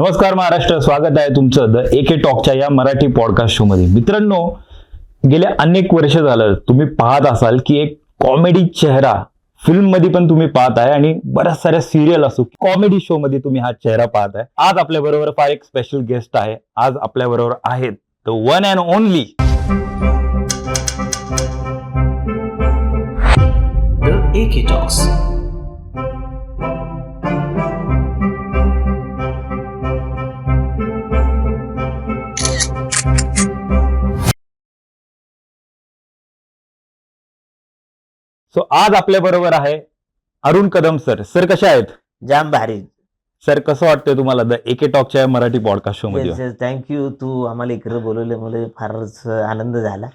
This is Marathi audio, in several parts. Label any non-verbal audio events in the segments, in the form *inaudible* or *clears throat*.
नमस्कार महाराष्ट्र स्वागत आहे तुमचं द ए के टॉकच्या या मराठी पॉडकास्ट शो मध्ये. मित्रांनो गेल्या अनेक वर्ष झालं तुम्ही पाहत असाल की एक कॉमेडी चेहरा फिल्ममध्ये पण तुम्ही पाहत आहे आणि बऱ्याच साऱ्या सिरियल असो कॉमेडी शो मध्ये तुम्ही हा चेहरा पाहत आहे. आज आपल्या बरोबर फार एक स्पेशल गेस्ट आहे. आज आपल्या बरोबर आहेत the one and only The so आज आपल्या बरोबर आहे अरुण कदम सर सर कसे आहेत? जाम भारी. सर कसं वाटतंय तुम्हाला द ए के टॉकच्या मराठी पॉडकास्ट शो मध्ये? थँक्यू तू आम्हाला इकडे बोलवले मला फारच आनंद झाला.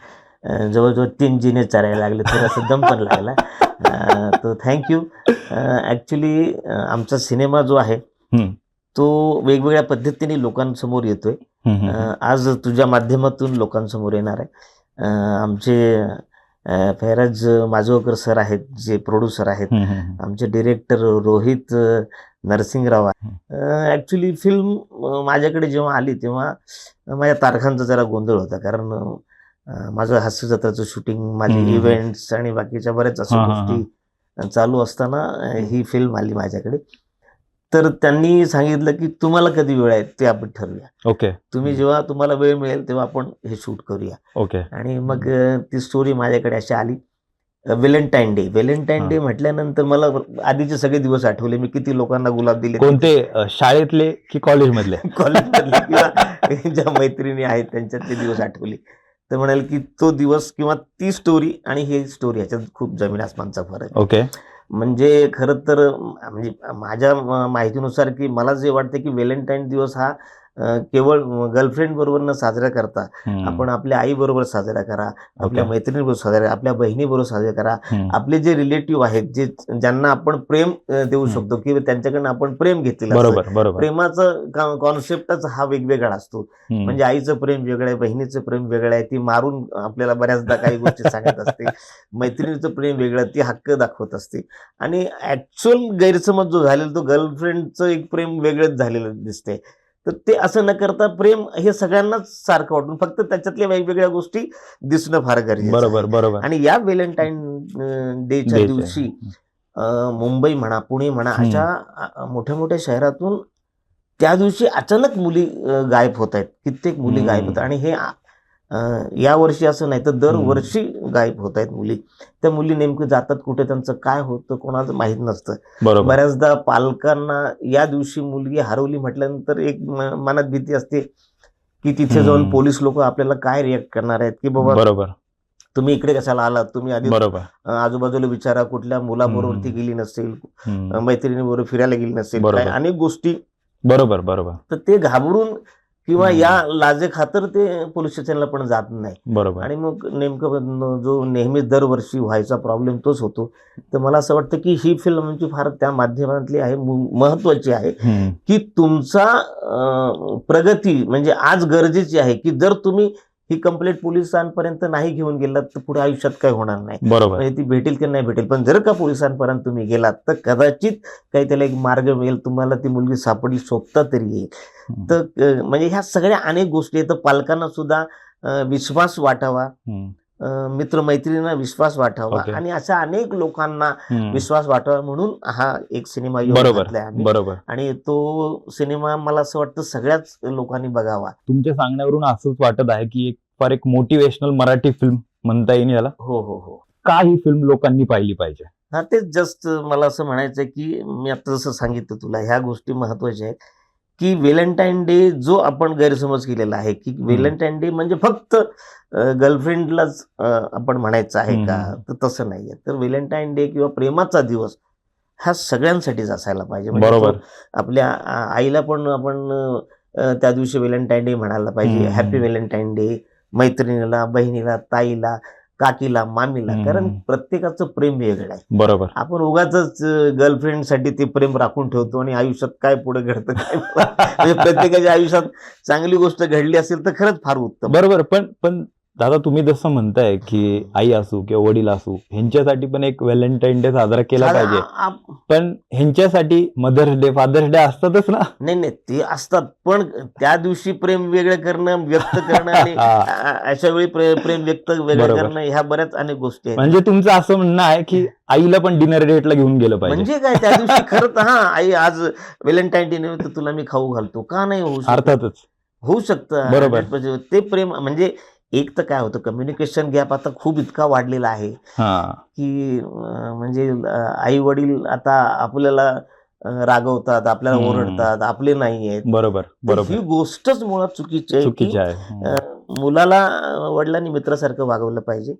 जवळजवळ तीन जिने चरायला लागले थोडासा दम पण लागला. अं, तो थँक्यू ॲक्च्युली आमचा सिनेमा जो आहे. तो वेगवेगळ्या पद्धतीने लोकांसमोर येतोय. आज तुझ्या माध्यमातून लोकांसमोर येणार आहे. आमचे फैराज माजोकर सर आहेत जे प्रोड्युसर आहेत. आमचे director Rohit Narsingrao actually film माझ्याकडे जेव्हा आली तेव्हा माझ्या तारखांचा जरा गोंधळ होता. कारण माझं हास्यजत्राचं शूटिंग माझे. इव्हेंट्स आणि बाकीच्या बऱ्याच अशा. गोष्टी चालू असताना ही फिल्म आली माझ्याकडे. तर त्यांनी सांगितलं की तुम्हाला कधी वेळ आहे ते आपण ठरवूया. ओके. तुम्ही जेव्हा तुम्हाला वेळ मिळेल तेव्हा आपण हे शूट करूया. ओके. आणि मग ती स्टोरी माझ्याकडे अशी आली. Valentine Day Valentine Day. म्हटल्यानंतर मला आधीचे सगळे दिवस आठवले. मी किती लोकांना गुलाब दिले. कोणते शाळेतले की कॉलेज मधले *laughs* कॉलेजमधले किंवा *laughs* ज्या मैत्रिणी आहेत त्यांच्यातले दिवस आठवले. तर म्हणाल की तो दिवस किंवा ती स्टोरी आणि ही स्टोरी ह्याच्यात खूप जमीन आसमानचा फरक आहे. ओके. म्हणजे खरं तर म्हणजे माझ्या माहितीनुसार की मला जे वाटतं की व्हॅलेंटाईन दिवस हा केवळ गर्लफ्रेंड बरोबर न साजरा करता आपण आपल्या आई बरोबर साजरा करा आपल्या. मैत्रिणीबरोबर साजरा करा आपल्या बहिणीबरोबर साजरा करा. आपले जे रिलेटिव्ह आहेत जे ज्यांना आपण प्रेम देऊ. शकतो किंवा त्यांच्याकडनं आपण प्रेम घेतलेलं प्रेमाचं कॉन्सेप्टच हा वेगवेगळा असतो. म्हणजे आईचं प्रेम वेगळं आहे बहिणीचं प्रेम वेगळं आहे ती मारून आपल्याला बऱ्याचदा काही गोष्टी सांगत असते. *laughs* मैत्रिणीचं प्रेम वेगळं ती हक्क दाखवत असते. आणि ऍक्च्युअल गैरसमज जो झालेला तो गर्लफ्रेंडचं एक प्रेम वेगळंच झालेलं दिसते तर ते असं न करता प्रेम हे सगळ्यांनाच सारखं वाटून फक्त त्याच्यातल्या वेगवेगळ्या गोष्टी दिसणं फार गरजेचं. बरोबर बरोबर आणि या व्हॅलेंटाईन डेच्या. दिवशी मुंबई म्हणा पुणे म्हणा. अशा मोठ्या मोठ्या शहरातून त्या दिवशी अचानक मुली गायब होत आहेत कित्येक मुली. गायब होत आणि हे आ- अ, या वर्षी असं नाही तर दरवर्षी गायब होत आहेत मुली. त्या मुली नेमकं जातात कुठे त्यांचं काय होतं कोणाचं माहीत नसतं. बरोबर. बऱ्याचदा पालकांना या दिवशी मुलगी हरवली म्हटल्यानंतर एक मनात भीती असते की तिथे जाऊन. पोलीस लोक आपल्याला काय रिॲक्ट करणार आहेत की बाबा बरोबर. तुम्ही इकडे कशाला आलात? तुम्ही आधी आजूबाजूला विचारा कुठल्या मुलाबरोबर. ती गेली नसेल मैत्रिणीबरोबर फिरायला गेली नसेल अनेक गोष्टी बरोबर बरोबर. तर ते घाबरून किंवा. या लाजे खातर ते पोलीस स्टेशनला पण जात नाही. बरोबर. आणि मग नेमकं जो नेहमीच दरवर्षी व्हायचा प्रॉब्लेम तोच होतो. तर मला असं वाटतं की ही फिल्म म्हणजे फार त्या माध्यमातली आहे महत्वाची आहे की तुमचा प्रगती म्हणजे आज गरजेची आहे की जर तुम्ही ही कंप्लेंट पोलिसांपर्यंत नाही घेऊन गेलात तर पुढे आयुष्यात काय होणार नाही. बरोबर. म्हणजे ती भेटेल की नाही भेटेल पण जर का पोलिसांपर्यंत तुम्ही गेलात तर कदाचित काही त्याला एक मार्ग मिळेल तुम्हाला ती मुलगी सापडली शोधता तरी येईल. तर म्हणजे ह्या सगळ्या अनेक गोष्टी आहेत. तर पालकांना सुद्धा विश्वास वाटावा. मित्रमैत्रिणींना विश्वास वाटावा. आणि अशा अनेक लोकांना विश्वास वाटावा म्हणून हा एक सिनेमा बरोबर. आणि तो सिनेमा मला असं वाटतं सगळ्याच लोकांनी बघावा. तुमच्या सांगण्यावरून असंच वाटत आहे की एक फार एक मोटिवेशनल मराठी फिल्म म्हणता येईल याला. हो हो हो. का ही फिल्म लोकांनी पाहिली पाहिजे? हा तेच जस्ट मला असं म्हणायचं की मी आता जसं सांगितलं तुला ह्या गोष्टी महत्त्वाच्या आहेत. की व्हॅलेंटाईन डे जो आपण गैरसमज केलेला आहे की व्हॅलेंटाईन डे म्हणजे फक्त गर्लफ्रेंडलाच आपण म्हणायचं आहे का. तर तसं नाहीये. तर व्हॅलेंटाईन डे किंवा प्रेमाचा दिवस हा सगळ्यांसाठीच असायला पाहिजे. म्हणजे बरोबर. आपल्या आईला पण आपण त्या दिवशी व्हॅलेंटाईन डे म्हणायला पाहिजे. हॅपी व्हॅलेंटाईन डे मैत्रिणीला बहिणीला ताईला काकीला मामीला. हम्म. कारण प्रत्येकाचं प्रेम वेगळं आहे. बरोबर. आपण उगाच गर्लफ्रेंडसाठी ते प्रेम राखून ठेवतो आणि आयुष्यात काय पुढे घडतं काय म्हणजे प्रत्येकाच्या आयुष्यात चांगली गोष्ट घडली असेल तर खरंच फार उत्तम. बरोबर. पण पण दादा तुम्ही जसं म्हणताय की आई असू किंवा वडील असू ह्यांच्यासाठी पण एक व्हॅलेंटाईन डे साजरा केला पाहिजे. आ- आ- पण ह्यांच्यासाठी मदर्स डे फादर्स डे असतातच ना. नाही नाही ते असतात. पण त्या दिवशी प्रेम वेगळं करणं व्यक्त करणं आणि *laughs* हा. अ- अ- अशा वेळी प्रे- प्रेम व्यक्त वेगळं बरोबर. करणं ह्या बऱ्याच अनेक गोष्टी आहेत. म्हणजे तुमचं असं म्हणणं आहे की आईला पण डिनर डेटला घेऊन गेलं पाहिजे. म्हणजे काय त्या दिवशी खरं तर हा आई आज व्हॅलेंटाईन डे निमित्त तुला मी खाऊ घालतो. का नाही होऊ शकत? अर्थातच. होऊ शकतं. बरोबर. 100% ते प्रेम म्हणजे एक तर काय होतं कम्युनिकेशन गॅप आता खूप इतका वाढलेला आहे हा. की म्हणजे आई वडील आता आपल्याला रागवतात आपल्याला. ओरडतात आपले नाही आहेत. बरोबर तर ही बरोबर. गोष्टच मुळात चुकीची आहे चुकीचे आहे. मुलाला वडिलांनी मित्रासारखं वागवलं पाहिजे.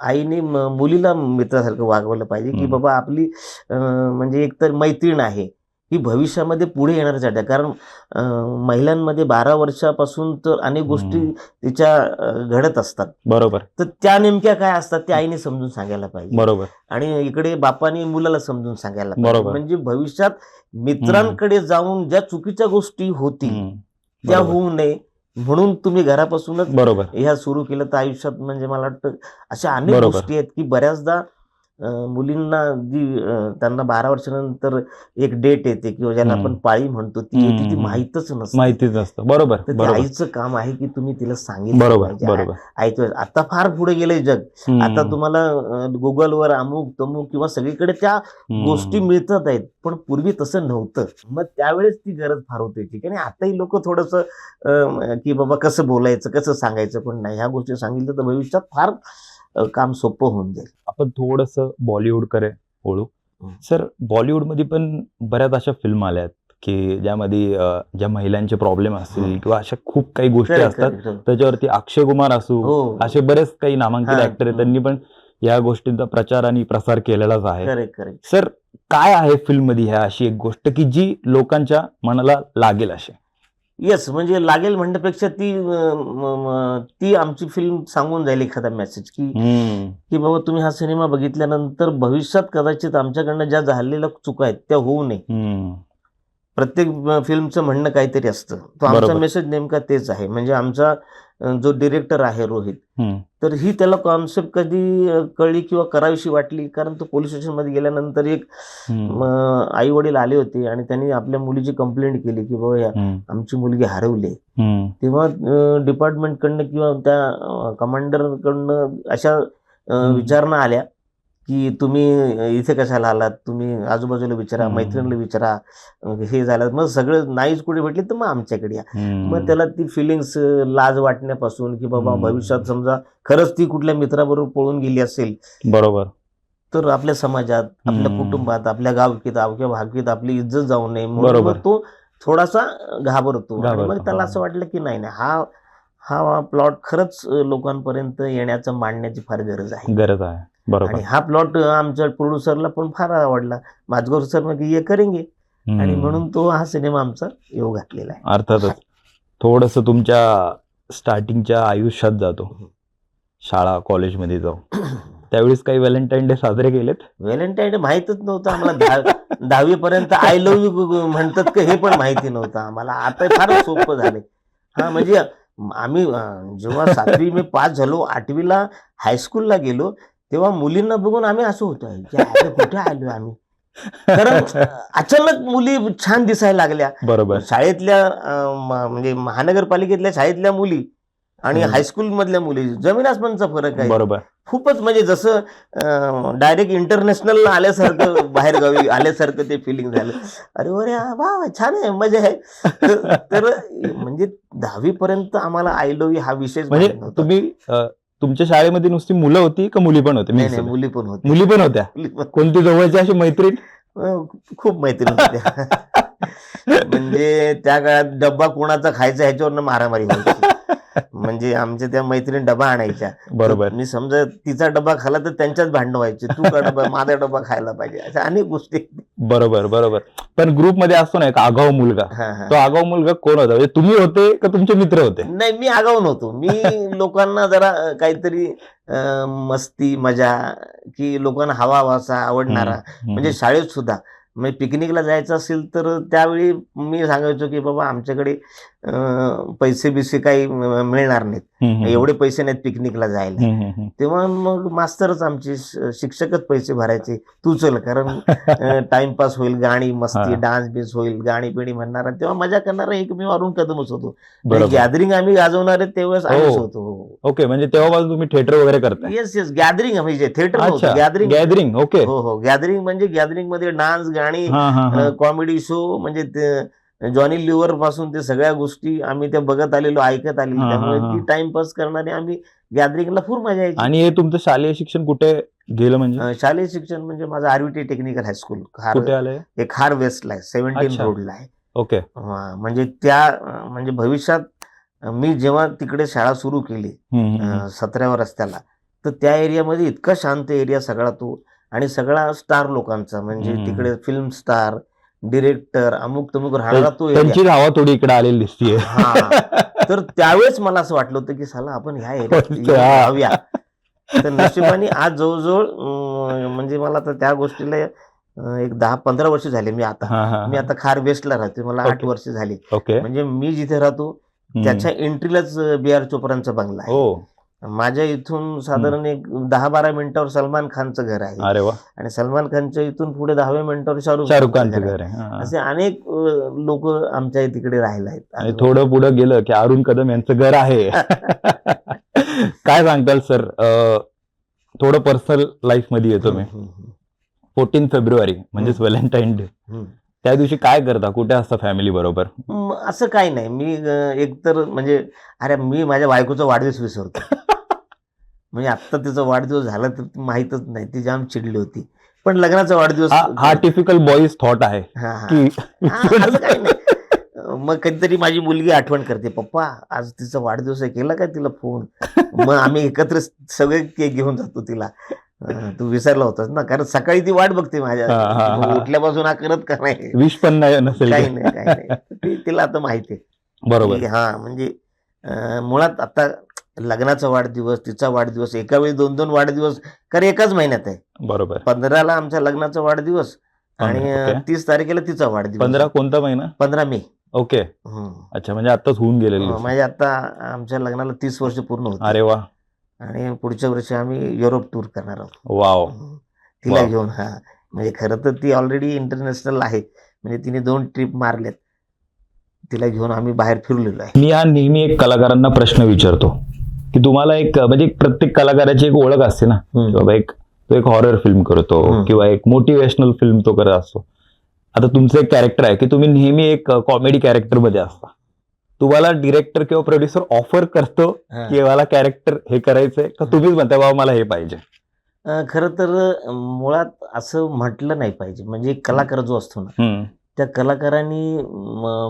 आईने मुलीला मित्रासारखं वागवलं पाहिजे की. बाबा आपली म्हणजे एकतर मैत्रीण आहे. ही भविष्यामध्ये पुढे येण्यासाठी आहे. कारण महिलांमध्ये बारा वर्षापासून तर अनेक गोष्टी. तिच्या घडत असतात बरोबर तर त्या नेमक्या काय असतात त्या आईने समजून सांगायला पाहिजे बरोबर आणि इकडे बापाने मुलाला समजून सांगायला पाहिजे बरोबर. म्हणजे भविष्यात मित्रांकडे जाऊन ज्या चुकीच्या गोष्टी होतील. त्या. होऊ नये म्हणून तुम्ही घरापासूनच बरोबर ह्या सुरू केलं तर आयुष्यात म्हणजे मला वाटतं अशा अनेक. गोष्टी आहेत की बऱ्याचदा मुलींना जी त्यांना बारा वर्षानंतर एक डेट येते किंवा ज्याला. आपण पाळी म्हणतो ती येते ती. माहीतच नसते माहितीच नसतं बरोबर तर ते बरोबर आईचं काम आहे की तुम्ही तिला सांगितलं बरोबर पाहिजे. बरोबर ऐकतोय आता फार पुढे गेलंय जग हम्म. आता तुम्हाला अं, गुगलवर अमुक तमुक किंवा सगळीकडे त्या हम्म. गोष्टी मिळतात आहेत पण पूर्वी तसं नव्हतं मग त्यावेळेस ती गरज फार होती ठीक आहे आणि आताही लोक थोडस की बाबा कसं बोलायचं कसं सांगायचं पण नाही ह्या गोष्टी सांगितलं तर भविष्यात फार काम सोपं होऊन जाईल आपण थोडस बॉलिवूडकडे हम्म. सर बॉलिवूडमध्ये पण बऱ्याच अशा फिल्म आल्या आहेत की ज्यामध्ये ज्या महिलांचे प्रॉब्लेम असतील. किंवा अशा खूप काही गोष्टी असतात. त्याच्यावरती अक्षय कुमार असू हो असे बरेच काही नामांकित. ऍक्टर आहेत त्यांनी पण या गोष्टींचा प्रचार आणि प्रसार केलेलाच आहे सर काय आहे फिल्ममध्ये ह्या अशी एक गोष्ट की जी लोकांच्या मनाला लागेल अशी येस म्हणजे लागेल म्हणण्यापेक्षा ती ती आमची फिल्म सांगून जाईल एखादा मेसेज की. की बाबा तुम्ही हा सिनेमा बघितल्यानंतर भविष्यात कदाचित आमच्याकडनं ज्या झालेल्या चुका आहेत त्या होऊ नये. प्रत्येक फिल्मचं म्हणणं काहीतरी असतं तो आमचा. मेसेज नेमका तेच आहे म्हणजे आमचा जो डिरेक्टर आहे रोहित. तर ही त्याला कॉन्सेप्ट कधी कळली किंवा करावीशी वाटली कारण तो पोलीस स्टेशनमध्ये गेल्यानंतर एक. आई वडील आले होते आणि त्यांनी आपल्या मुलीची कंप्लेंट केली की बाबा. आमची मुलगी हरवली. तेव्हा डिपार्टमेंटकडनं किंवा त्या कमांडरकडनं अशा. विचारणा आल्या की तुम्ही इथे कशाला आलात तुम्ही आजूबाजूला विचारा. मैत्रिणीला विचारा हे झालं मग सगळं नाहीच कुठे भेटली तर मग आमच्याकडे या. मग त्याला ती फिलिंग्स लाज वाटण्यापासून की बाबा. भविष्यात समजा खरंच ती कुठल्या मित्राबरोबर पळून गेली असेल बरोबर तर आपल्या समाजात आपल्या. कुटुंबात आपल्या गावकीत अवघ्या भागीत आपली इज्जत जाऊ नये म्हणून तो थोडासा घाबरतो मग त्याला. असं वाटलं की नाही नाही हा हा प्लॉट खरंच लोकांपर्यंत येण्याचं मांडण्याची फार गरज आहे गरज आहे बरोबर. आणि हा प्लॉट आमच्या प्रोड्युसरला पण फार आवडला. माजगोर सर मग ये करेंगे. आणि म्हणून तो हा सिनेमा आमचा येऊ घातलेला आहे. अर्थातच. थोडस तुमच्या स्टार्टिंगच्या आयुष्यात जातो. शाळा कॉलेजमध्ये जाऊ *clears throat* त्यावेळेस काही व्हॅलेंटाईन डे साजरे केलेत? व्हॅलेंटाईन डे माहीतच नव्हतं आम्हाला. दहा दहावी पर्यंत आय लव्ह यू म्हणतात का हे पण माहिती नव्हतं आम्हाला. आता फार सोपं झाले हा म्हणजे आम्ही जेव्हा सातवी मी पास झालो आठवीला हायस्कूलला गेलो तेव्हा मुलींना बघून आम्ही असं होतो "अरे, अरे, कुठे आलो आम्ही? कारण *laughs* अचानक मुली छान दिसायला लागल्या. बरोबर. शाळेतल्या म्हणजे महानगरपालिकेतल्या शाळेतल्या मुली आणि. हायस्कूल मधल्या मुली जमीन आसमानचा फरक आहे. बरोबर. खूपच म्हणजे जसं डायरेक्ट इंटरनॅशनल आल्यासारखं *laughs* बाहेरगावी आल्यासारखं ते फिलिंग झालं. अरे अरे वा छान आहे मजा आहे. तर- *laughs* म्हणजे दहावी पर्यंत आम्हाला आय लव्ह हा विषय म्हणजे तुम्ही तुमच्या शाळेमध्ये नुसती मुलं होती का मुली पण होते? मुली पण होती मुली पण होत्या? कोणती जवळची अशी मैत्रीण? खूप मैत्रीण होत्या. *laughs* म्हणजे त्या काळात डब्बा कोणाचा खायचा ह्याच्यावरनं मारामारी म्हणजे आमच्या त्या मैत्रिणी डबा आणायच्या. बरोबर. मी समजा तिचा डबा खाला तर त्यांच्याच भांडणं व्हायचे. तू का डबा माझा डबा खायला पाहिजे. अशा अनेक गोष्टी. बरोबर बरोबर. पण ग्रुपमध्ये असतो ना एक आगाऊ मुलगा. तो आगाऊ मुलगा कोण होता? म्हणजे तुम्ही होते का तुमचे मित्र होते? नाही मी आगाऊ नव्हतो. मी लोकांना जरा काहीतरी मस्ती मजा की लोकांना हवा हवासा आवडणारा. म्हणजे शाळेत सुद्धा. म्हणजे पिकनिकला जायचं असेल तर त्यावेळी मी सांगायचो की बाबा आमच्याकडे पैसे बिसे काही मिळणार नाहीत. एवढे पैसे नाहीत पिकनिकला जायला. तेव्हा मग मास्तरच आमचे शिक्षकच पैसे भरायचे. तू चल कारण *laughs* टाइमपास होईल गाणी मस्ती हा. डान्स बिन्स होईल गाणी पिणी म्हणणार. तेव्हा मजा करणारा एक मी अरुण कदमच होतो. गॅदरिंग आम्ही गाजवणारे तेव्हाच आम्हीच हो. होतो ओके म्हणजे तेव्हापासून तुम्ही थिएटर वगैरे करताय. येस येस गॅदरिंग म्हणजे थिएटर गॅदरिंग गॅदरिंग ओके हो हो गॅदरिंग म्हणजे गॅदरिंगमध्ये डान्स गाणी हा कॉमेडी शो म्हणजे जॉनी लिव्हरपासून ते सगळ्या गोष्टी आम्ही त्या बघत आलेलो ऐकत आलेलो. त्यामुळे. ती टाइमपास करणारे आम्ही गॅदरिंगला खूप मजा यायची. आणि हे तुमचं शालेय शिक्षण कुठे गेलं म्हणजे? शालेय शिक्षण म्हणजे माझं आरवीटी टेक्निकल हायस्कूल खार एक खार वेस्टला आहे सेव्हन्टीन. रोडला आहे. ओके. म्हणजे त्या म्हणजे भविष्यात मी जेव्हा तिकडे शाळा सुरू केली सतराव्या रस्त्याला तर त्या एरियामध्ये इतका शांत एरिया सगळा तो आणि सगळा स्टार लोकांचा म्हणजे हम्म. तिकडे फिल्म स्टार डिरेक्टर अमुक तमुक राहणारा तो एरिया त्यांची हवा थोडी इकडे आलेली दिसतीये हा. तर त्यावेळेस मला असं वाटलं होतं की साला आपण ह्या एरियात *laughs* अच्छा. येऊन राहूया तर नशिबाने आज जवळजवळ अं, म्हणजे मला तर त्या गोष्टीला अं, एक दहा पंधरा वर्ष झाले मी आता हा, हा, मी. आता खार वेस्टला राहते मला आठ. वर्ष झाली ओके म्हणजे मी जिथे राहतो हम्म. त्याच्या एंट्रीलाच बी आर चोप्रांचा बंगला आहे हो माझ्या इथून साधारण एक दहा बारा मिनिटावर सलमान खानचं घर आहे. अरे वा. आणि सलमान खानच्या इथून पुढे दहाव्या मिनिटावर शाहरुख शाहरुख खानचं घर आहे. असे अनेक लोक आमच्या तिकडे राहिला आणि आहेत थोडं पुढे गेलं की अरुण कदम यांचं घर आहे. *laughs* काय सांगताल सर? थोडं पर्सनल लाईफमध्ये येतो मी. फोर्टीन फेब्रुवारी म्हणजेच व्हॅलेंटाईन डे. त्या दिवशी काय करता? कुठे असता फॅमिली बरोबर? असं काही नाही. मी एकतर म्हणजे अरे मी माझ्या बायकोचा वाढदिवस विसरतो. *laughs* म्हणजे आत्ता तिचा वाढदिवस झाला तर माहीतच नाही. ती जाम चिडली होती. पण लग्नाचा वाढदिवस हा- टिपिकल बॉईज थॉट आहे. की असं काही नाही. मग कधीतरी माझी मुलगी आठवण करते पप्पा आज तिचा वाढदिवस आहे केला काय तिला फोन मग आम्ही एकत्र सगळे केक घेऊन जातो तिला. तू विसरला होतास ना कारण सकाळी ती वाट बघते माझ्या. उठल्यापासून हा करत का नाही? विश पण नाही नसेल काही. नाही काही नाही. तिला आता माहिती आहे. *laughs* बरोबर. हा म्हणजे मुळात आता लग्नाचा वाढदिवस तिचा वाढदिवस एका वेळी दोन दोन वाढदिवस कारण एकाच महिन्यात आहे. बरोबर. पंधराला आमच्या लग्नाचा वाढदिवस आणि. तीस तारखेला तिचा वाढदिवस. पंधरा कोणता महिना? पंधरा मे. ओके. अच्छा म्हणजे आताच होऊन गेलेली दिवस. म्हणजे आता आमच्या लग्नाला तीस वर्ष पूर्ण होते अरे वा. आणि पुढच्या वर्षी आम्ही युरोप टूर करणार आहोत. वाव. तिला. घेऊन हा. म्हणजे खरं तर ती ऑलरेडी इंटरनॅशनल आहे. म्हणजे तिने दोन ट्रिप मारल्यात तिला घेऊन आम्ही बाहेर फिरलेलो आहे. मी हा नेहमी एक कलाकारांना प्रश्न विचारतो. की तुम्हाला एक म्हणजे प्रत्येक कलाकाराची एक ओळख असते ना बाबा एक तो एक हॉरर फिल्म करतो. किंवा एक मोटिवेशनल फिल्म तो करत असतो आता तुमचं एक कॅरेक्टर आहे की तुम्ही नेहमी एक कॉमेडी कॅरेक्टरमध्ये असता तुम्हाला डिरेक्टर किंवा प्रोड्युसर ऑफर करतो हा. की मला कॅरेक्टर हे करायचंय का तुम्हीच म्हणता बाबा मला हे पाहिजे खरं तर मुळात असं म्हटलं नाही पाहिजे म्हणजे एक कलाकार जो असतो ना. त्या कलाकारांनी म,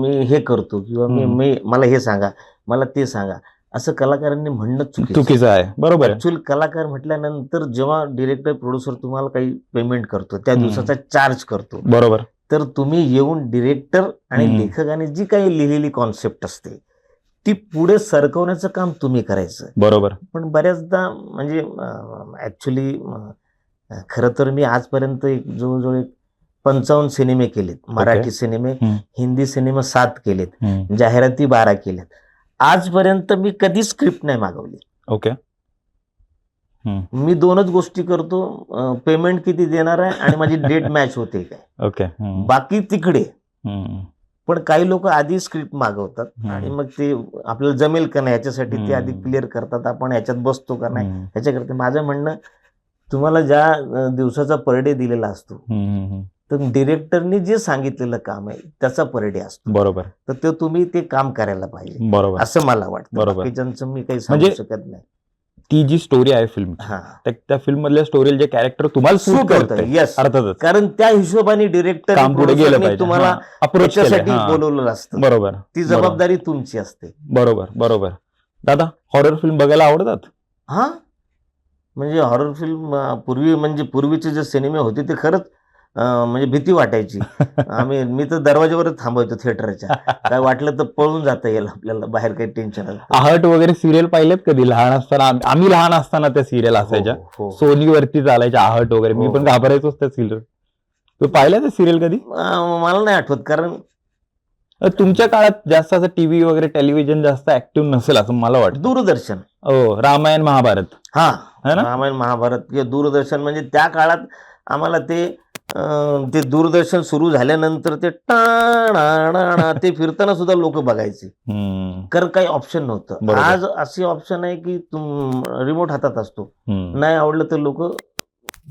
मी हे करतो किंवा मी. मी मला हे सांगा मला ते सांगा असं कलाकारांनी म्हणणं चुकीचं चुकीचं आहे. बरोबर ऍक्च्युअल कलाकार म्हटल्यानंतर जेव्हा डिरेक्टर प्रोड्युसर तुम्हाला काही पेमेंट करतो त्या हम्म. दिवसाचा चार्ज करतो. बरोबर. तर तुम्ही येऊन डिरेक्टर आणि हम्म. लेखकाने जी काही लिहिलेली कॉन्सेप्ट असते ती पुढे सरकवण्याचं काम तुम्ही करायचं. बरोबर. पण बऱ्याचदा म्हणजे ऍक्च्युली खरं तर मी आजपर्यंत एक जवळजवळ एक पंचावन्न सिनेमे केलेत. मराठी सिनेमे हम्म. हिंदी सिनेमे सात केलेत. हम्म. जाहिराती बारा केल्यात. आजपर्यंत मी कधी स्क्रिप्ट नाही मागवली ओके मी दोनच गोष्टी करतो पेमेंट किती देणार आहे आणि माझी *laughs* डेट मॅच होते काय ओके. बाकी तिकडे. पण काही लोक आधी स्क्रिप्ट मागवतात. आणि मग ते आपल्याला जमेल का नाही याच्यासाठी ते आधी. क्लिअर करतात आपण याच्यात बसतो का नाही हम्म. ह्याच्याकरता माझं म्हणणं तुम्हाला ज्या दिवसाचा पर डे दिलेला असतो. तर डिरेक्टरनी जे सांगितलेलं काम आहे त्याचा पर डे असतो. बरोबर. तर ते तुम्ही ते काम करायला पाहिजे. बरोबर. असं मला वाटतं. बरोबर. बाकीच्यांचं मी काही सांगू म्हणजे शकत नाही. ती जी स्टोरी आहे फिल्म हा. त्या फिल्म मधल्या स्टोरीला जे कॅरेक्टर तुम्हाला सूट होतं करते येस अर्थातच. कारण त्या हिशोबाने डिरेक्टर काम पुढे गेलं पाहिजे. तुम्हाला अप्रोच त्याच्यासाठी बोलवलेलं असतं. बरोबर. ती जबाबदारी तुमची असते. बरोबर बरोबर. दादा हॉरर फिल्म बघायला आवडतात? हा. म्हणजे हॉरर फिल्म पूर्वी म्हणजे पूर्वीचे जे सिनेमे होते ते खरंच म्हणजे भीती वाटायची. *laughs* आम्ही मी तर दरवाज्यावरच थांबायचो थिएटरच्या. *laughs* काय वाटलं तर पळून जाता येईल आपल्याला बाहेर काही टेन्शन आहट वगैरे सिरियल पाहिलेत कधी? लहान असताना आम्ही- लहान असताना त्या सिरियल असायच्या. हो सोनीवरती चालायच्या आहट वगैरे. मी हो. पण घाबरायचोच त्या सिरियल. तू पाहिलं ते सिरियल कधी? मला नाही आठवत कारण तुमच्या काळात जास्त असं टीव्ही वगैरे टेलिव्हिजन जास्त ऍक्टिव्ह नसेल असं मला वाटतं. दूरदर्शन. हो रामायण महाभारत. हा. है रामायण महाभारत किंवा दूरदर्शन म्हणजे त्या काळात आम्हाला ते ते दूरदर्शन सुरू झाल्यानंतर ते टाणा ते फिरताना सुद्धा लोक बघायचे. कारण काही ऑप्शन नव्हतं. आज असे ऑप्शन आहे की तुम रिमोट हातात असतो. नाही आवडलं तर लोक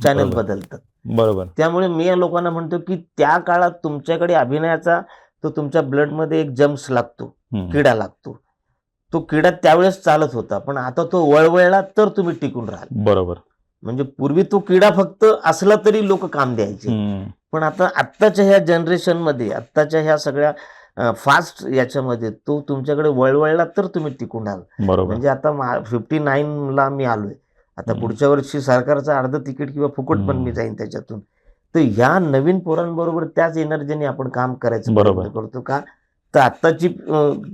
चॅनल. बदलतात. बरोबर. त्यामुळे मी या लोकांना म्हणतो की त्या काळात तुमच्याकडे अभिनयाचा तो तुमच्या ब्लडमध्ये एक जम्स लागतो. किडा लागतो. तो किडा त्यावेळेस चालत होता. पण आता तो वळवळला तर तुम्ही टिकून राहाल. बरोबर. म्हणजे पूर्वी तो किडा फक्त असला तरी लोक काम द्यायचे. पण आता आत्ताच्या ह्या जनरेशनमध्ये आत्ताच्या ह्या सगळ्या फास्ट याच्यामध्ये तो तुमच्याकडे वळवळला तर तुम्ही टिकून बरोबर. म्हणजे आता फिफ्टी ला मी आलोय. आता. पुढच्या वर्षी सरकारचं अर्ध तिकीट किंवा फुकट पण. मी जाईन त्याच्यातून. तर या नवीन पोरांबरोबर त्याच एनर्जीने आपण काम करायचं बरोबर. करतो का? तर आत्ताची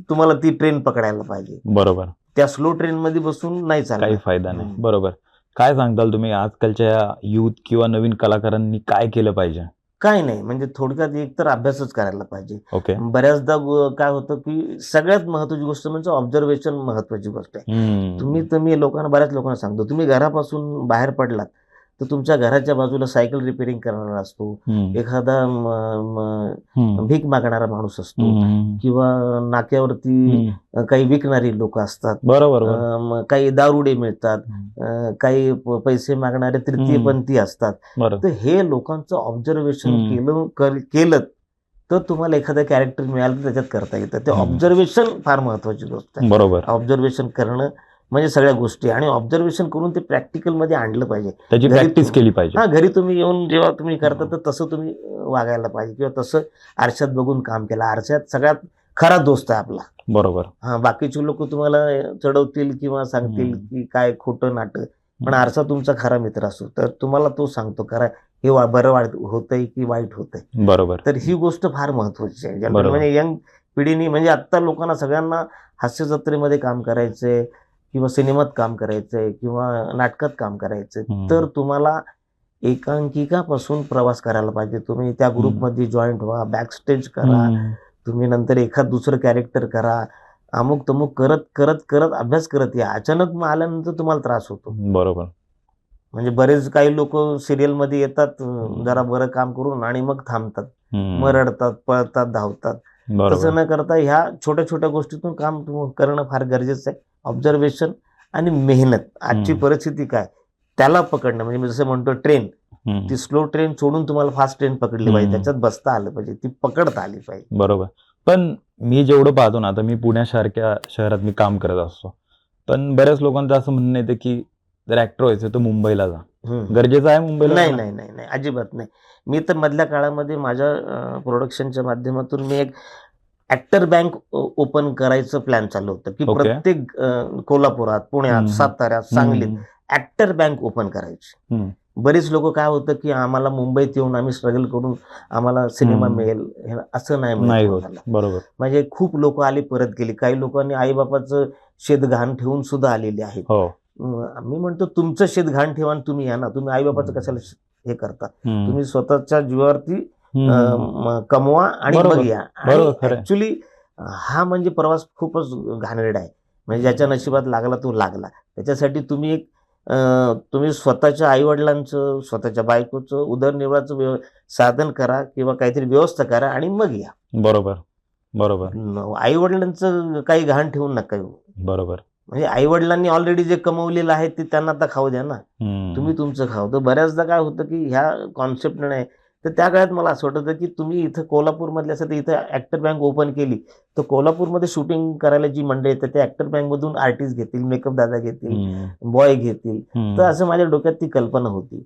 तुम्हाला ती ट्रेन पकडायला पाहिजे. बरोबर. त्या स्लो ट्रेन मध्ये बसून नाही काही चालत फायदा नाही. बरोबर. काय सांगताल तुम्ही? आजकालच्या युथ किंवा नवीन कलाकारांनी काय केलं पाहिजे? काय नाही. म्हणजे थोडक्यात एक तर अभ्यासच करायला पाहिजे. ओके. बऱ्याचदा काय होतं की सगळ्यात महत्वाची गोष्ट म्हणजे ऑब्झर्वेशन महत्वाची गोष्ट आहे. तुम्ही तुम्ही लोकांना बऱ्याच लोकांना सांगतो. तुम्ही घरापासून बाहेर पडलात. तर तुमच्या घराच्या बाजूला सायकल रिपेअरिंग करणारा असतो. एखादा. भीक मागणारा माणूस असतो. किंवा नाक्यावरती. काही विकणारी लोक असतात बरोबर काही दारुडे मिळतात काही पैसे मागणारे तृतीयपंथी असतात तर हे लोकांचं ऑब्झर्वेशन. केलं केलं तर तुम्हाला एखादं कॅरेक्टर मिळालं तर त्याच्यात करता येतं ते. ऑब्झर्वेशन फार महत्वाची गोष्ट आहे बरोबर ऑब्झर्वेशन करणं म्हणजे सगळ्या गोष्टी आणि ऑब्झर्वेशन करून ते प्रॅक्टिकलमध्ये आणलं पाहिजे. त्याची प्रॅक्टिस केली पाहिजे. हा घरी तुम्ही येऊन जेव्हा तुम्ही करता तर तसं तुम्ही वागायला पाहिजे किंवा तसं आरशात बघून काम केलं. आरशात सगळ्यात खरा दोस्त आहे आपला. बरोबर. हा बाकीचे लोक तुम्हाला चढवतील किंवा सांगतील. की काय खोटं नाटक. पण. आरसा तुमचा खरा मित्र असतो तर तुम्हाला तो सांगतो खरा हे बरं वाईट होतंय की वाईट होतंय? बरोबर. तर ही गोष्ट फार महत्वाची आहे. म्हणजे यंग पिढीनी म्हणजे आत्ता लोकांना सगळ्यांना हास्य जत्रेमध्ये काम करायचंय. किंवा सिनेमात काम करायचंय किंवा नाटकात काम करायचंय. तर तुम्हाला एकांकिकापासून प्रवास करायला पाहिजे. तुम्ही त्या ग्रुपमध्ये जॉईंट व्हा बॅक स्टेज करा. तुम्ही नंतर एखाद दुसरं कॅरेक्टर करा. अमुक तमुक करत करत करत अभ्यास करत या. अचानक मग आल्यानंतर तुम्हाला त्रास होतो. बरोबर. म्हणजे बरेच काही लोक मध्ये येतात जरा बरं काम करून आणि मग थांबतात. हम्म. मग रडतात पळतात धावतात. तसं न करता ह्या छोट्या छोट्या गोष्टीतून काम करणं फार गरजेचं आहे. ऑब्झर्वेशन आणि मेहनत. आजची. परिस्थिती काय? त्याला पकडणं. म्हणजे मी जसं म्हणतो ट्रेन. ती स्लो ट्रेन सोडून तुम्हाला फास्ट ट्रेन पकडली पाहिजे. त्याच्यात बसता आलं पाहिजे. ती पकडता आली पाहिजे. बरोबर. पण मी जेवढं पाहतो ना आता मी पुण्यासारख्या शहरात मी काम करत असतो. पण बऱ्याच लोकांचं असं म्हणणं येतं की जर ऍक्टर व्हायचं तर मुंबईला जा. गरजेचं आहे मुंबईला नाही? नाही नाही नाही. अजिबात नाही. मी तर मधल्या काळामध्ये माझ्या प्रोडक्शनच्या माध्यमातून मी एक ऍक्टर बँक ओपन करायचं प्लॅन चालू होतं की Okay. प्रत्येक कोल्हापुरात पुण्यात. साताऱ्यात सांगलीत. ऍक्टर बँक ओपन करायची. बरेच लोक काय होतं की आम्हाला मुंबईत येऊन आम्ही स्ट्रगल करून आम्हाला सिनेमा. मिळेल असं नाही. बरोबर म्हणजे खूप लोक आले परत गेली काही लोकांनी आईबापाचं शेत घाण ठेवून सुद्धा आलेले आहेत हो मी म्हणतो तुमचं शेत घाण ठेवा तुम्ही या ना तुम्ही आईबापाचं. कशाला हे करता. तुम्ही स्वतःच्या जीवावरती कमवा आणि. मग या. ऍक्च्युली हा म्हणजे प्रवास खूपच घाणेरडा आहे. म्हणजे ज्याच्या नशिबात लागला तो लागला. त्याच्यासाठी तुम्ही एक तुम्ही स्वतःच्या आईवडिलांचं स्वतःच्या बायकोचं उदरनिर्वाहाचं व्यव साधन करा किंवा काहीतरी व्यवस्था करा आणि मग या. बरोबर बरोबर. आई वडिलांचं काही घाण ठेवून नका येऊ. बरोबर. म्हणजे आई वडिलांनी ऑलरेडी जे कमवलेलं आहे ते त्यांना आता खाऊ द्या ना. तुम्ही तुमचं खाऊ. तर बऱ्याचदा काय होतं की ह्या कॉन्सेप्ट नाही तर त्या काळात मला असं वाटतं की तुम्ही इथं कोल्हापूरमधले असं तर इथं ऍक्टर बँक ओपन केली तर कोल्हापूरमध्ये शूटिंग करायला जी मंडळी येतात ते ऍक्टर बँकमधून आर्टिस्ट घेतील मेकअप दादा घेतील. बॉय घेतील. तर असं माझ्या डोक्यात ती कल्पना होती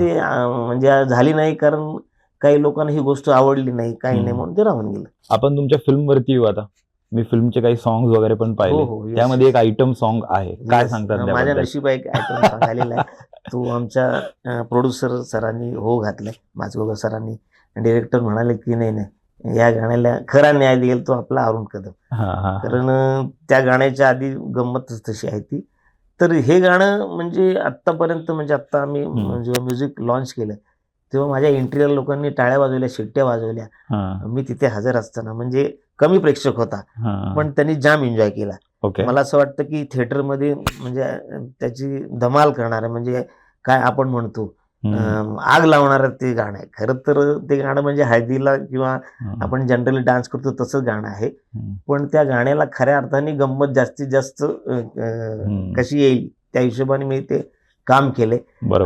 ते म्हणजे झाली नाही कारण काही लोकांना ही गोष्ट आवडली नाही काही नाही. म्हणून ते राहून गेलं आपण तुमच्या फिल्म वरती येऊ आता मी फिल्मचे काही सॉंग्स वगैरे पण हो पाहिले हो yes. त्यामध्ये एक आयटम सॉन्ग आहे काय. सांगतात माझ्या? नशिबा एक आयटम सांगायला आहे *laughs* तो आमच्या प्रोड्युसर सरांनी हो घातलाय. माचगोगर सरांनी डिरेक्टर म्हणाले की नाही नाही या गाण्याला खरा न्याय देईल तो आपला अरुण कदम. कारण त्या गाण्याच्या आधी गंमतच तशी आहे ती. तर हे गाणं म्हणजे आत्तापर्यंत म्हणजे आत्ता आम्ही. जेव्हा म्युझिक लॉन्च केलं तेव्हा माझ्या एंट्रीला लोकांनी टाळ्या वाजवल्या शिट्ट्या वाजवल्या. मी तिथे हजर असताना म्हणजे कमी प्रेक्षक होता. पण त्यांनी जाम एन्जॉय केला. ओके. मला असं वाटतं की थिएटरमध्ये म्हणजे त्याची धमाल करणार म्हणजे काय आपण म्हणतो आग लावणार ते गाणं आहे. खरं तर ते गाणं म्हणजे हळदीला किंवा आपण जनरली डान्स करतो तसं गाणं आहे. पण त्या गाण्याला खऱ्या अर्थाने गंमत जास्तीत जास्त. कशी येईल त्या हिशोबाने मी ते काम केले.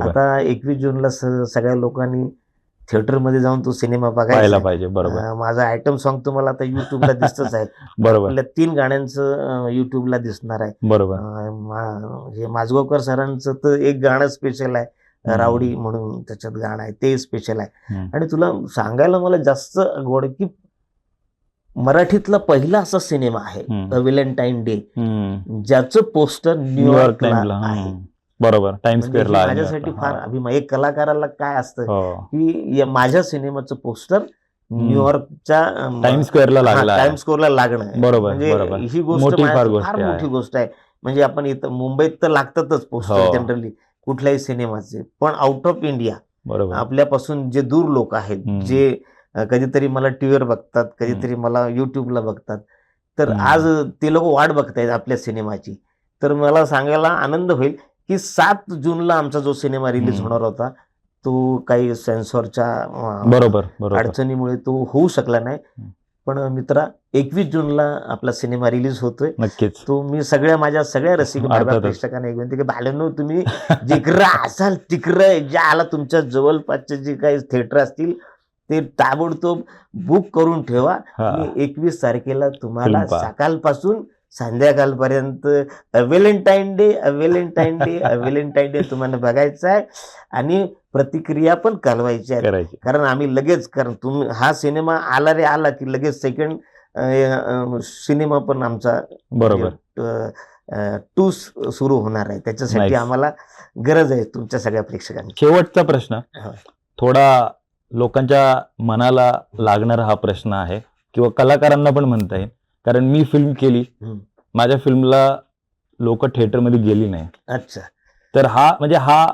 आता एकवीस जूनला सगळ्या लोकांनी थिएटरमध्ये जाऊन तो सिनेमा बघायला पाहिजे बरोबर माझा आयटम सॉन्ग तुम्हाला आता युट्यूबला *laughs* दिसतच आहे बरोबर तीन गाण्यांचं युट्यूबला दिसणार आहे बरोबर हे माजगावकर सरांचं तर एक गाणं स्पेशल आहे. रावडी म्हणून त्याच्यात गाणं आहे ते स्पेशल आहे. आणि तुला सांगायला मला जास्त गोड की मराठीतला पहिला असा सिनेमा आहे. Valentine Day. ज्याचं पोस्टर न्यूयॉर्क न्यूयॉर्कला आहे. बरोबर टाइम म्हणजे स्क्वेअरला आहे माझ्यासाठी. फार. अभिमान एक कलाकाराला काय असतं हो की या माझ्या सिनेमाचं पोस्टर न्यूयॉर्कच्या टाइम स्क्वेअरला. टाइम स्कोरला लागणं. बरोबर, म्हणजे. ही गोष्ट फार. मोठी गोष्ट आहे म्हणजे आपण इथं मुंबईत तर लागतातच पोस्टर हो. जनरली कुठल्याही सिनेमाचे पण आउट ऑफ इंडिया बरोबर आपल्यापासून जे दूर लोक आहेत. जे कधीतरी मला टीव्हीवर बघतात कधीतरी मला युट्यूबला बघतात तर. आज ते लोक वाट बघतायत आपल्या सिनेमाची तर मला सांगायला आनंद होईल की सात जूनला आमचा जो सिनेमा रिलीज. होणार होता तो काही सेन्सॉरच्या बरोबर बरोबर अडचणीमुळे तो होऊ शकला नाही. पण मित्रा एकवीस जूनला आपला सिनेमा रिलीज होतोय नक्कीच तो मी सगळ्या माझ्या सगळ्या रसिक. *laughs* प्रेक्षकांना एक विनंती की भाल्यानो तुम्ही *laughs* जिकडं असाल तिकडं ज्या आला तुमच्या जवळपासचे जे काही थिएटर असतील ते ताबडतोब बुक करून ठेवा एकवीस तारखेला तुम्हाला. सकाळपासून संध्याकाळपर्यंत Valentine Day Valentine Day Valentine Day तुम्हाला बघायचा आहे. आणि प्रतिक्रिया पण कळवायची आहे. कारण आम्ही लगेच कारण तुम्ही हा सिनेमा आला रे आला की लगेच सेकंड सिनेमा पण आमचा बरोबर. टू सुरू होणार आहे. त्याच्यासाठी. आम्हाला गरज आहे तुमच्या सगळ्या प्रेक्षकांची. शेवटचा प्रश्न. हा. थोडा लोकांच्या मनाला लागणारा हा प्रश्न आहे किंवा कलाकारांना पण म्हणता येईल. कारण मी फिल्म केली. माझ्या फिल्मला लोक थिएटरमध्ये गेली नाही. अच्छा. तर हा म्हणजे हा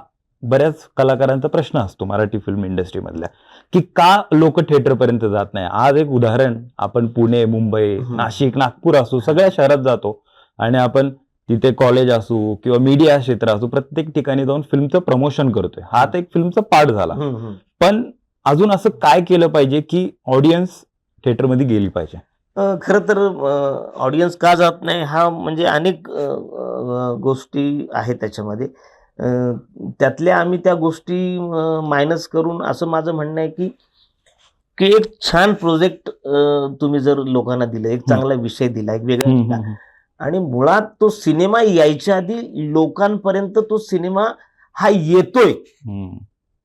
बऱ्याच कलाकारांचा प्रश्न असतो मराठी फिल्म इंडस्ट्रीमधल्या की का लोक पर्यंत जात नाही? आज एक उदाहरण आपण पुणे मुंबई. नाशिक नागपूर असू सगळ्या शहरात जातो. आणि आपण तिथे कॉलेज असू किंवा मीडिया क्षेत्र असू प्रत्येक ठिकाणी जाऊन फिल्मचं प्रमोशन करतोय. हा तर एक फिल्मचा पार्ट झाला. पण अजून असं काय केलं पाहिजे की ऑडियन्स थिएटरमध्ये गेली पाहिजे? खरं तर ऑडियन्स का जात नाही हा म्हणजे अनेक गोष्टी आहेत त्याच्यामध्ये त्यातल्या आम्ही त्या गोष्टी मायनस करून असं माझं म्हणणं आहे की की एक छान प्रोजेक्ट तुम्ही जर लोकांना दिलं एक चांगला विषय दिला एक वेगळा आणि मुळात तो सिनेमा यायच्या आधी लोकांपर्यंत तो सिनेमा हा येतोय.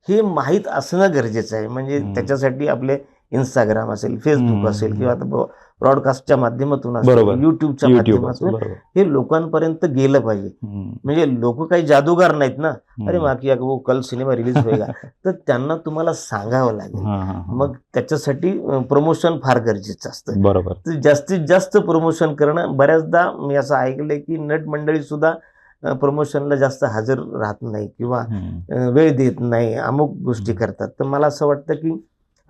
हे माहीत असणं गरजेचं आहे म्हणजे. त्याच्यासाठी आपले इंस्टाग्राम असेल फेसबुक. असेल किंवा आता ब्रॉडकास्टच्या माध्यमातून. युट्यूबच्या माध्यमातून हे लोकांपर्यंत गेलं पाहिजे. म्हणजे लोक काही जादूगार नाहीत ना? अरे. माकी वो कल सिनेमा रिलीज होईल *laughs* तर त्यांना तुम्हाला सांगावं लागेल. मग त्याच्यासाठी प्रमोशन फार गरजेचं असतं. बरोबर. जास्तीत जास्त प्रमोशन करणं बऱ्याचदा मी असं ऐकलंय की नट मंडळी सुद्धा प्रमोशनला जास्त हजर राहत नाही किंवा वेळ देत नाही अमुक गोष्टी करतात. तर मला असं वाटतं की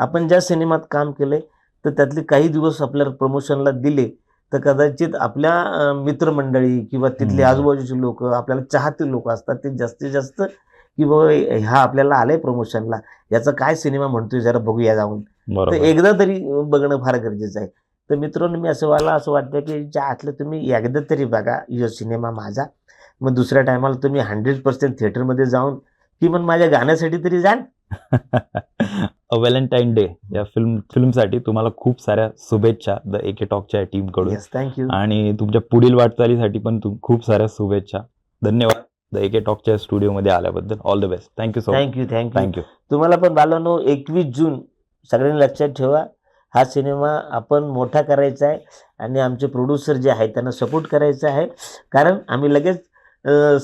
आपण ज्या सिनेमात काम केलंय तर त्यातले काही दिवस आपल्याला प्रमोशनला दिले तर कदाचित आपल्या मित्रमंडळी किंवा तिथले. आजूबाजूचे लोक आपल्याला चाहते लोक असतात ते जास्तीत जास्त की बाबा हा आपल्याला आलाय प्रमोशनला याचा काय सिनेमा म्हणतोय जरा बघूया जाऊन तर एकदा तरी बघणं फार गरजेचं आहे. तर मित्रांनो मी असं मला असं वाटतं की ज्या आतलं तुम्ही एकदा तरी बघा यो सिनेमा माझा. मग दुसऱ्या टायमाला तुम्ही हंड्रेड पर्सेंट थिएटरमध्ये जाऊन किमान माझ्या गाण्यासाठी तरी *laughs* जाल व्हॅलेंटाईन डे या फिल्म फिल्मसाठी तुम्हाला खूप साऱ्या शुभेच्छा द एके टॉकच्या टीमकडून येस थँक्यू आणि तुमच्या पुढील वाटचालीसाठी पण खूप साऱ्या शुभेच्छा. धन्यवाद. द एके टॉकच्या स्टुडिओमध्ये आल्याबद्दल. All the best thank you so thank you thank you thank you तुम्हाला पण बालांनो एकवीस जून सगळ्यांनी लक्षात ठेवा. हा सिनेमा आपण मोठा करायचा आहे आणि आमचे प्रोड्युसर जे आहेत त्यांना सपोर्ट करायचा आहे. कारण आम्ही लगेच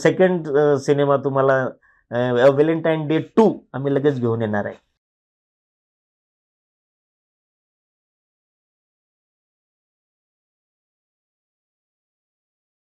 सेकंड सिनेमा तुम्हाला व्हॅलेंटाईन डे टू आम्ही लगेच घेऊन येणार आहे.